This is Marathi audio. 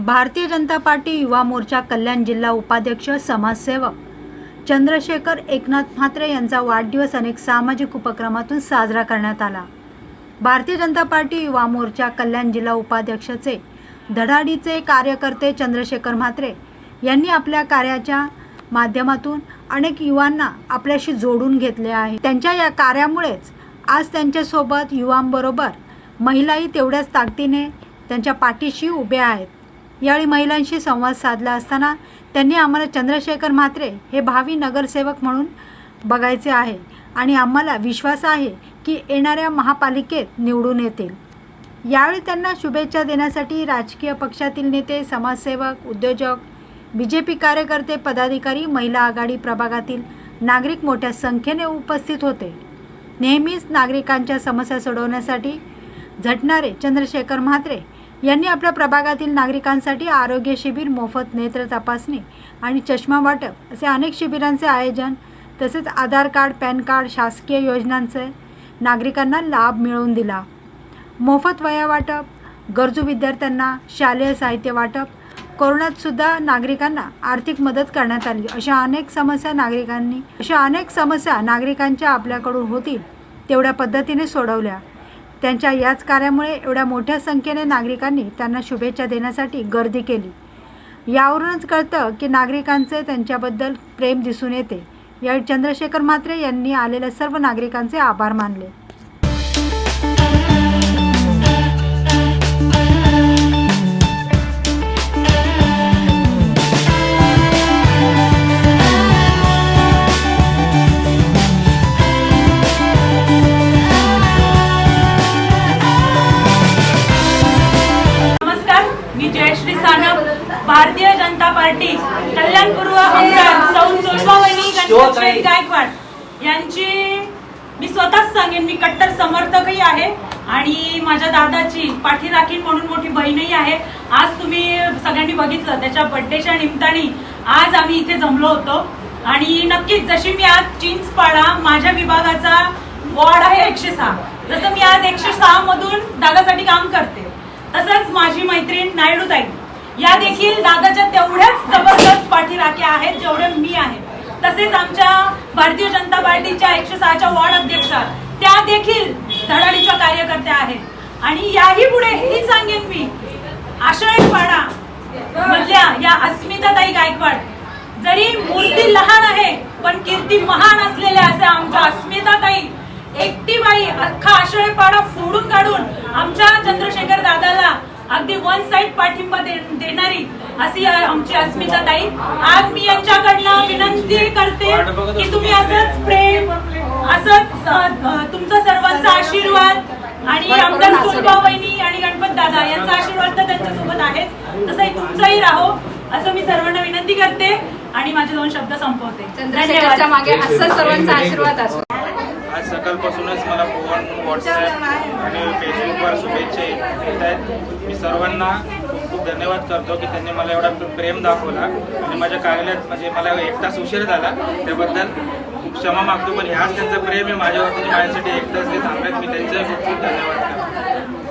भारतीय जनता पार्टी युवा मोर्चा कल्याण जिल्हा उपाध्यक्ष समाजसेवक चंद्रशेखर एकनाथ म्हात्रे यांचा वाढदिवस अनेक सामाजिक उपक्रमातून साजरा करण्यात आला. भारतीय जनता पार्टी युवा मोर्चा कल्याण जिल्हा उपाध्यक्षाचे धडाडीचे कार्यकर्ते चंद्रशेखर म्हात्रे यांनी आपल्या कार्याच्या माध्यमातून अनेक युवांना आपल्याशी जोडून घेतले आहे. त्यांच्या या कार्यामुळेच आज त्यांच्यासोबत युवांबरोबर महिलाही तेवढ्याच ताकदीने त्यांच्या पाठीशी उभ्या आहेत. यावेळी महिलांशी संवाद साधला असताना त्यांनी आम्हाला चंद्रशेखर म्हात्रे हे भावी नगरसेवक म्हणून बघायचे आहे आणि आम्हाला विश्वास आहे की येणाऱ्या महापालिकेत निवडून येतील. यावेळी त्यांना शुभेच्छा देण्यासाठी राजकीय पक्षातील नेते समाजसेवक उद्योजक बी जे पी कार्यकर्ते पदाधिकारी महिला आघाडी प्रभागातील नागरिक मोठ्या संख्येने उपस्थित होते. नेहमीच नागरिकांच्या समस्या सोडवण्यासाठी झटणारे चंद्रशेखर म्हात्रे यांनी आपल्या प्रभागातील नागरिकांसाठी आरोग्य शिबिर मोफत नेत्र तपासणी आणि चष्मा वाटप असे अनेक शिबिरांचे आयोजन तसेच आधार कार्ड पॅन कार्ड शासकीय योजनांचे नागरिकांना लाभ मिळवून दिला. मोफत वया वाटप गरजू विद्यार्थ्यांना शालेय साहित्य वाटप कोरोनात सुद्धा नागरिकांना आर्थिक मदत करण्यात आली. अशा अनेक समस्या नागरिकांनी अशा अनेक समस्या नागरिकांच्या आपल्याकडून होतील तेवढ्या पद्धतीने सोडवल्या. त्यांच्या याच कार्यामुळे एवढ्या मोठ्या संख्येने नागरिकांनी त्यांना शुभेच्छा देण्यासाठी गर्दी केली. यावरूनच कळतं की नागरिकांचे त्यांच्याबद्दल प्रेम दिसून येते. यावेळी चंद्रशेखर म्हात्रे यांनी आलेल्या सर्व नागरिकांचे आभार मानले. मी जयश्री सानप भारतीय जनता पार्टी कल्याणपूर्व आमदार सौ गायकवाड. यांची मी स्वतःच सांगेन मी कट्टर समर्थकही आहे आणि माझ्या दादाची पाठीराखी म्हणून मोठी बहीणही आहे. आज तुम्ही सगळ्यांनी बघितलं त्याच्या बड्डेच्या निमित्ताने आज आम्ही इथे जमलो होतो. आणि नक्कीच जशी मी आज चिंचपाडा माझ्या विभागाचा वॉर्ड आहे एकशे सहा. जसं मी आज एकशे सहा मधून दादासाठी काम करते. तसंच माझी मैत्रीण नायडू ताई. या देखील दादाच्या तेवढ्याच जबरदस्त पाठीराख्या आहेत जेवढे मी आहे. तसेच आमच्या भारतीय जनता पार्टीच्या एकशे सहाच्या वॉर्ड अध्यक्षा त्या देखील धडाडीच्या कार्यकर्त्या आहेत. आणि याही पुढे ही सांगेन मी आषाढपाडा मधल्या या अस्मिताताई गायकवाड. जरी मूर्ती लहान आहे पण कीर्ती महान असलेल्या असे आमच्या अस्मिताताई एकटी बाई अख्खा आषाढपाडा फोडून काढून आमच्या चंद्रशेखर दादाला अगदी वन साइड पाठिंबा देणारी अशी आमची अस्मिता ताई. आज मी यांच्याकडनं विनंती करते की तुम्ही असंच प्रेम असंच तुमचा सर्वांचा आशीर्वाद आणि आमदार सुलभा वहिनी आणि गणपत दादा यांचा आशीर्वाद तर त्यांच्यासोबत आहेच. तसंही तुमचाही राहो असं मी सर्वांना विनंती करते आणि माझे दोन शब्द संपवते. चंद्रशेखरच्या मागे असं सर्वांचा आशीर्वाद असो आज सकाळपासूनच मला फोन व्हॉट्सॲप आणि फेसबुकवर शुभेच्छा येत आहेत. मी सर्वांना खूप धन्यवाद करतो की त्यांनी मला एवढा प्रेम दाखवला आणि माझ्या कार्यालयात म्हणजे मला एक तास उशीर झाला. त्याबद्दल खूप क्षमा मागतो पण ह्याच त्यांचं प्रेम आहे माझ्यावरती. माझ्यासाठी एक तास ते थांबलेत. मी त्यांचे खूप खूप धन्यवाद करतो.